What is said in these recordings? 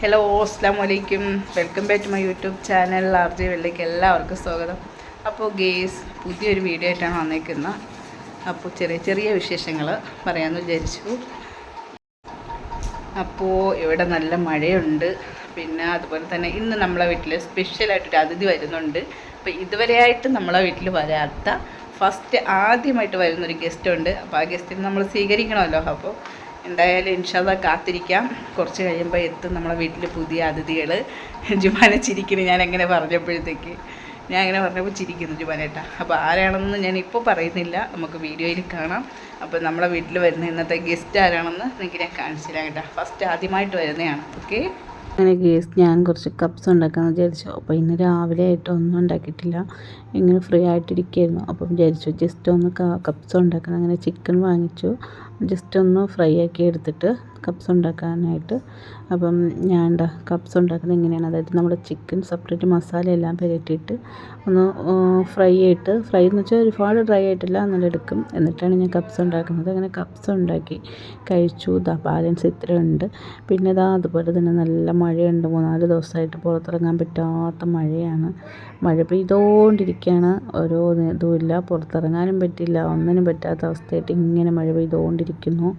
Hello അസ്സാം വലൈക്കും welcome back to my YouTube channel R J വെള്ളിക്ക് എല്ലാവർക്കും സ്വാഗതം. അപ്പോൾ ഗേസ് പുതിയൊരു വീഡിയോ ആയിട്ടാണ് വന്നേക്കുന്നത്. അപ്പോൾ ചെറിയ ചെറിയ വിശേഷങ്ങൾ പറയാമെന്ന് വിചാരിച്ചു. അപ്പോൾ ഇവിടെ നല്ല മഴയുണ്ട്. പിന്നെ അതുപോലെ തന്നെ ഇന്ന് നമ്മളെ വീട്ടിൽ സ്പെഷ്യലായിട്ടൊരു അതിഥി വരുന്നുണ്ട്. അപ്പോൾ ഇതുവരെയായിട്ട് നമ്മളെ വീട്ടിൽ വരാത്ത ഫസ്റ്റ് ആദ്യമായിട്ട് വരുന്നൊരു ഗസ്റ്റ് ഉണ്ട്. അപ്പോൾ ആ ഗസ്റ്റിനെ നമ്മൾ സ്വീകരിക്കണമല്ലോ. അപ്പോൾ എന്തായാലും ഇൻഷാല്ല കാത്തിരിക്കാം. കുറച്ച് കഴിയുമ്പോൾ എത്തും നമ്മളെ വീട്ടിൽ പുതിയ അതിഥികൾ ജുമാന ചിരിക്കുന്നു ഞാൻ എങ്ങനെ പറഞ്ഞപ്പോഴത്തേക്ക്. ഞാൻ അങ്ങനെ പറഞ്ഞപ്പോൾ ചിരിക്കുന്നു ജുമാനേട്ട അപ്പോൾ ആരാണെന്ന് ഞാൻ ഇപ്പോൾ പറയുന്നില്ല. നമുക്ക് വീഡിയോയിൽ കാണാം. അപ്പോൾ നമ്മളെ വീട്ടിൽ വരുന്ന ഇന്നത്തെ ഗസ്റ്റ് ആരാണെന്ന് നിങ്ങൾക്ക് ഞാൻ കാണിച്ചു തരാം കേട്ടോ. ഫസ്റ്റ് ആദ്യമായിട്ട് വരുന്നതാണ്. ഓക്കെ അങ്ങനെ ഗേസ് ഞാൻ കുറച്ച് കപ്സ് ഉണ്ടാക്കാമെന്ന് വിചാരിച്ചു. അപ്പോൾ ഇന്ന് രാവിലെ ആയിട്ട് ഒന്നും ഉണ്ടാക്കിയിട്ടില്ല. ഇങ്ങനെ ഫ്രീ ആയിട്ടിരിക്കുകയായിരുന്നു അപ്പം വിചാരിച്ചു ജസ്റ്റ് ഒന്ന് കപ്സ് ഉണ്ടാക്കണം. അങ്ങനെ ചിക്കൻ വാങ്ങിച്ചു. ജസ്റ്റ് ഒന്ന് ഫ്രൈ ആക്കി എടുത്തിട്ട് കപ്സ് ഉണ്ടാക്കാനായിട്ട്. അപ്പം ഞാൻ എന്താ കപ്സ് ഉണ്ടാക്കുന്നത് എങ്ങനെയാണ് അതായത് നമ്മൾ ചിക്കൻ സെപ്പറേറ്റ് മസാല എല്ലാം പുരട്ടിയിട്ട് ഒന്ന് ഫ്രൈ ആയിട്ട് ഫ്രൈ എന്ന് വെച്ചാൽ ഒരുപാട് ഡ്രൈ ആയിട്ടില്ല എന്നാലും എടുക്കും. എന്നിട്ടാണ് ഞാൻ കപ്സ് ഉണ്ടാക്കുന്നത്. അങ്ങനെ കപ്സ് ഉണ്ടാക്കി കഴിച്ചു. ഇതാ ബാലൻസ് ഇത്രയുണ്ട്. പിന്നെ ഇതാ അതുപോലെ തന്നെ നല്ല മഴയുണ്ട്. മൂന്നാൽ ദിവസമായിട്ട് പുറത്തിറങ്ങാൻ പറ്റാത്ത മഴയാണ്. മഴ പെയ്തുകൊണ്ടിരിക്കുകയാണ് ഓരോ ഇതുമില്ല പുറത്തിറങ്ങാനും പറ്റില്ല. ഒന്നിനും പറ്റാത്ത അവസ്ഥയായിട്ട് ഇങ്ങനെ മഴ പെയ്തുകൊണ്ടിരിക്കുന്നു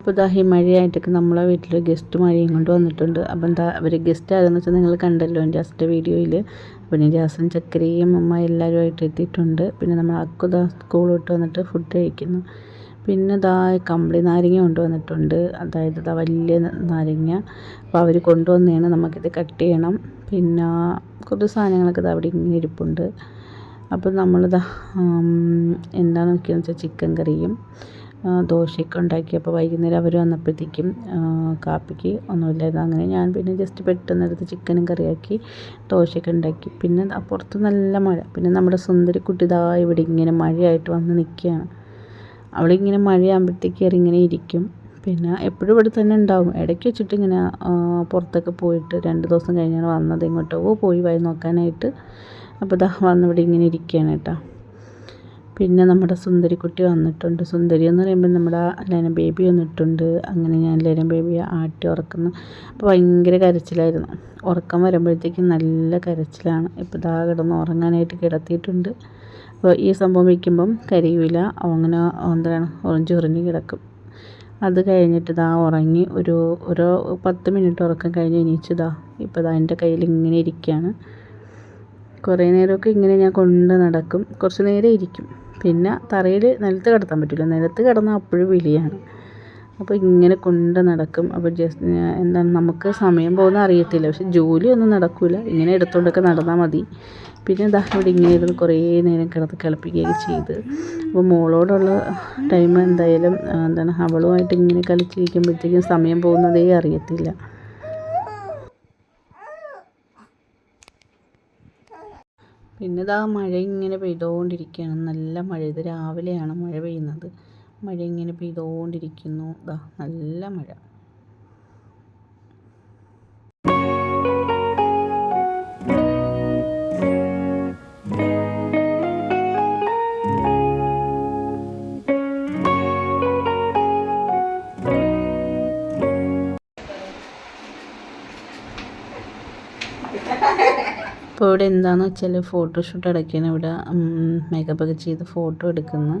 അപ്പോൾ ഇതാ മഴയായിട്ടൊക്കെ നമ്മളെ വീട്ടിൽ ഗസ്റ്റ് മഴയും കൊണ്ട് വന്നിട്ടുണ്ട്. അപ്പം എന്താ അവർ ഗസ്റ്റ് ആരെന്ന് വെച്ചാൽ നിങ്ങൾ കണ്ടല്ലോ ജാസിന്റെ വീഡിയോയിൽ. പിന്നെ ജാസൻ ചക്കരയും അമ്മ എല്ലാവരുമായിട്ട് എത്തിയിട്ടുണ്ട്. പിന്നെ നമ്മൾ അക്കുത സ്കൂൾ വിട്ട് വന്നിട്ട് ഫുഡ് കഴിക്കുന്നു. പിന്നെ ഇതാ കമ്പിളി നാരങ്ങ കൊണ്ടുവന്നിട്ടുണ്ട് അതായത് ഇതാ വലിയ നാരങ്ങ. അപ്പോൾ അവർ കൊണ്ടുവന്നതാണ്. നമുക്കിത് കട്ട് ചെയ്യണം. പിന്നെ കുറച്ച് സാധനങ്ങളൊക്കെ ഇതാ അവിടെ ഇങ്ങനെ ഇരിപ്പുണ്ട്. അപ്പോൾ നമ്മളിതാ എന്താണെന്ന് നോക്കിയെന്ന് വെച്ചാൽ ചിക്കൻ കറിയും. ദോശയൊക്കെ ഉണ്ടാക്കിയപ്പോൾ വൈകുന്നേരം അവർ വന്നപ്പോഴത്തേക്കും കാപ്പിക്ക് ഒന്നുമില്ലായിരുന്നു. അങ്ങനെ ഞാൻ പിന്നെ ജസ്റ്റ് പെട്ടെന്ന് എടുത്ത് ചിക്കനും കറിയാക്കി ദോശയൊക്കെ ഉണ്ടാക്കി. പിന്നെ അപ്പുറത്ത് നല്ല മഴ. പിന്നെ നമ്മുടെ സുന്ദരിക്കുട്ടി ഇതാ ഇവിടെ ഇങ്ങനെ മഴയായിട്ട് വന്ന് നിൽക്കുകയാണ്. അവളിങ്ങനെ മഴയാകുമ്പോഴത്തേക്ക് ഇങ്ങനെ ഇരിക്കും. പിന്നെ എപ്പോഴും ഇവിടെ തന്നെ ഉണ്ടാവും. ഇടയ്ക്ക് വെച്ചിട്ട് ഇങ്ങനെ പുറത്തൊക്കെ പോയിട്ട് രണ്ട് ദിവസം കഴിഞ്ഞാണ് വന്നത്. ഇങ്ങോട്ടോ പോയി വായി നോക്കാനായിട്ട്. അപ്പോൾ ഇതാ വന്നിവിടെ ഇങ്ങനെ ഇരിക്കുകയാണ് കേട്ടോ. പിന്നെ നമ്മുടെ സുന്ദരിക്കുട്ടി വന്നിട്ടുണ്ട്. സുന്ദരി എന്ന് പറയുമ്പോൾ നമ്മുടെ ലൈന ബേബി വന്നിട്ടുണ്ട്. അങ്ങനെ ഞാൻ ലൈന ബേബിയെ ആട്ടി ഉറക്കുന്നു. അപ്പോൾ ഭയങ്കര കരച്ചിലായിരുന്നു. ഉറക്കം വരുമ്പോഴത്തേക്കും നല്ല കരച്ചിലാണ്. ഇപ്പോൾ ദാ കിടന്ന് ഉറങ്ങാനായിട്ട് കിടത്തിയിട്ടുണ്ട്. അപ്പോൾ ഈ സംഭവം വയ്ക്കുമ്പം കരിയൂല. അങ്ങനെ എന്താണ് ഉറഞ്ചു ഉറിഞ്ഞ് കിടക്കും. അത് കഴിഞ്ഞിട്ട് ഇതാ ഉറങ്ങി ഒരു ഒരു പത്ത് മിനിറ്റ് ഉറക്കം കഴിഞ്ഞ് എണീച്ചതാ ഇപ്പോൾ ഇതാ എന്റെ കയ്യിൽ ഇങ്ങനെ ഇരിക്കുകയാണ്. കുറേ നേരമൊക്കെ ഇങ്ങനെ ഞാൻ കൊണ്ട് നടക്കും. കുറച്ച് നേരം ഇരിക്കും. പിന്നെ തറയിൽ നിലത്ത് കിടത്താൻ പറ്റില്ല. നിലത്ത് കിടന്നാൽ അപ്പോഴും വിളിയാണ്. അപ്പോൾ ഇങ്ങനെ കൊണ്ട് നടക്കും. അപ്പോൾ ജസ്റ്റ് എന്താണ് നമുക്ക് സമയം പോകുന്ന അറിയത്തില്ല. പക്ഷെ ജോലിയൊന്നും നടക്കില്ല ഇങ്ങനെ എടുത്തുകൊണ്ടൊക്കെ നടന്നാൽ മതി. പിന്നെ ഇതാ ഇവിടെ ഇങ്ങനെ ഇരുന്ന് കുറേ നേരം കിടന്ന് കളിപ്പിക്കുകയൊക്കെ ചെയ്ത്. അപ്പോൾ മോളോടുള്ള ടൈം എന്തായാലും എന്താണ് അവളുമായിട്ട് ഇങ്ങനെ കളിച്ചിരിക്കുമ്പോഴത്തേക്കും സമയം പോകുന്നതേ അറിയത്തില്ല. പിന്നെ ഇതാ മഴ ഇങ്ങനെ പെയ്തുകൊണ്ടിരിക്കുകയാണ് നല്ല മഴ. ഇത് രാവിലെയാണ് മഴ പെയ്യുന്നത്. മഴ ഇങ്ങനെ പെയ്തുകൊണ്ടിരിക്കുന്നു ഇതാ നല്ല മഴ. ഇപ്പോൾ ഇവിടെ എന്താണെന്ന് വെച്ചാൽ ഫോട്ടോഷൂട്ട് അടയ്ക്കാണ് ഇവിടെ മേക്കപ്പ് ഒക്കെ ചെയ്ത് ഫോട്ടോ എടുക്കുന്നു.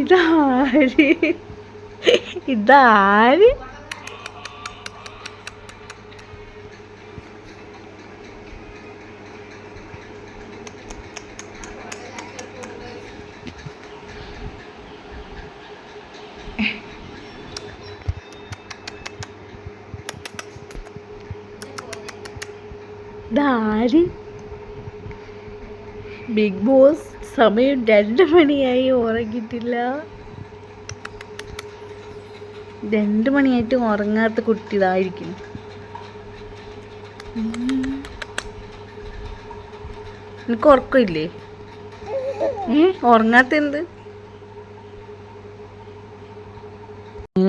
ഇതാര്? ഇതാര്? ഇതാര്? ബിഗ് ബോസ് സമയം രണ്ട് മണിയായി ഉറങ്ങിയിട്ടില്ല. രണ്ട് മണിയായിട്ട് ഉറങ്ങാത്ത കുട്ടി ഇതായിരിക്കും. എനിക്ക് ഉറക്കമില്ലേ? ഉറങ്ങാത്ത എന്ത്?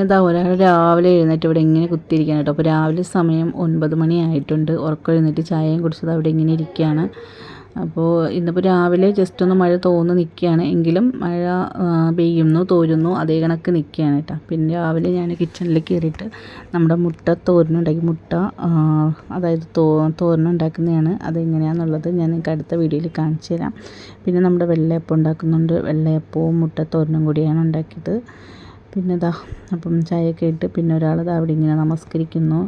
അങ്ങനെ ഇതാ ഒരാൾ രാവിലെ എഴുന്നേറ്റ് ഇവിടെ ഇങ്ങനെ കുത്തിയിരിക്കുകയാണ് കേട്ടോ. അപ്പോൾ രാവിലെ സമയം ഒൻപത് മണി ആയിട്ടുണ്ട്. ഉറക്കം എഴുന്നേറ്റ് ചായയും കുടിച്ചത് അവിടെ ഇങ്ങനെ ഇരിക്കുകയാണ്. അപ്പോൾ ഇന്നിപ്പോൾ രാവിലെ ജസ്റ്റ് ഒന്ന് മഴ തോന്നി നിൽക്കുകയാണ്. എങ്കിലും മഴ പെയ്യുന്നു തോരുന്നു അതേ കണക്ക് നിൽക്കുകയാണ് കേട്ടോ. പിന്നെ രാവിലെ ഞാൻ കിച്ചണിൽ കയറിയിട്ട് നമ്മുടെ മുട്ട തോരനുണ്ടാക്കി മുട്ട അതായത് തോ തോരനുണ്ടാക്കുന്നതാണ് അതെങ്ങനെയാണെന്നുള്ളത് ഞാൻ നിങ്ങൾക്ക് അടുത്ത വീഡിയോയിൽ കാണിച്ചു തരാം പിന്നെ നമ്മുടെ വെള്ളയപ്പം ഉണ്ടാക്കുന്നുണ്ട്. വെള്ളയപ്പവും മുട്ട തോരനും കൂടിയാണ് ഉണ്ടാക്കിയത്. പിന്നെ ഇതാ അപ്പം ചായയൊക്കെ ഇട്ട് പിന്നെ ഒരാൾ ഇതാ അവിടെ ഇങ്ങനെ നമസ്കരിക്കുന്നു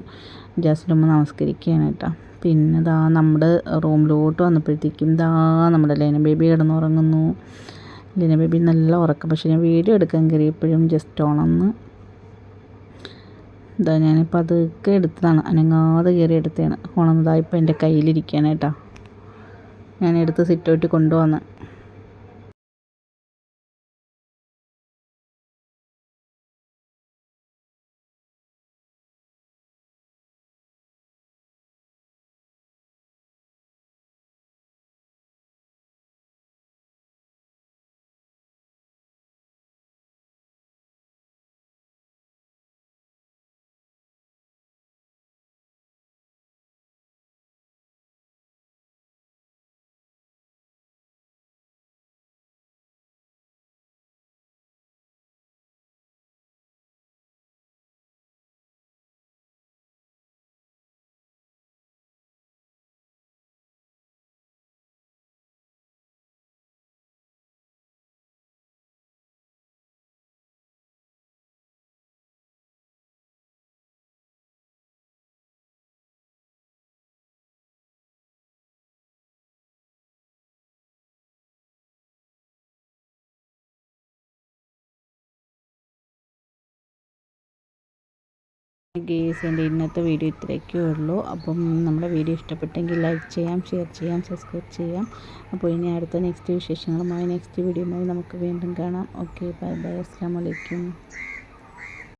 ജാസ്ലുമ്മ നമസ്കരിക്കുകയാണ് കേട്ടോ. പിന്നെ ഇതാ നമ്മുടെ റൂമിലോട്ട് വന്നപ്പോഴത്തേക്കും ഇതാ നമ്മുടെ ലേന ബേബി കിടന്നുറങ്ങുന്നു. ലേന ബേബി നല്ല ഉറക്കം പക്ഷേ ഞാൻ വീഡിയോ എടുക്കാൻ കയറിയപ്പോഴും ജസ്റ്റ് ഓണന്ന് ഇതാ ഞാൻ അതൊക്കെ എടുത്തതാണ് അനങ്ങാതെ കയറി എടുത്തതാണ്. ഓണന്നതാ ഇപ്പോൾ എന്റെ കയ്യിലിരിക്കുകയാണ് കേട്ടോ. ഞാൻ എടുത്ത് സിറ്റൗട്ടിൽ കൊണ്ടുവന്ന് ഗേസ് എന്റെ ഇന്നത്തെ വീഡിയോ ഇത്രയൊക്കെ ഉള്ളൂ. അപ്പം നമ്മുടെ വീഡിയോ ഇഷ്ടപ്പെട്ടെങ്കിൽ ലൈക്ക് ചെയ്യാം ഷെയർ ചെയ്യാം സബ്സ്ക്രൈബ് ചെയ്യാം. അപ്പോൾ ഇനി അടുത്ത നെക്സ്റ്റ് വിശേഷങ്ങളുമായി നെക്സ്റ്റ് വീഡിയോയുമായി നമുക്ക് വീണ്ടും കാണാം. Okay bye bye. അസ്സാം വലൈക്കും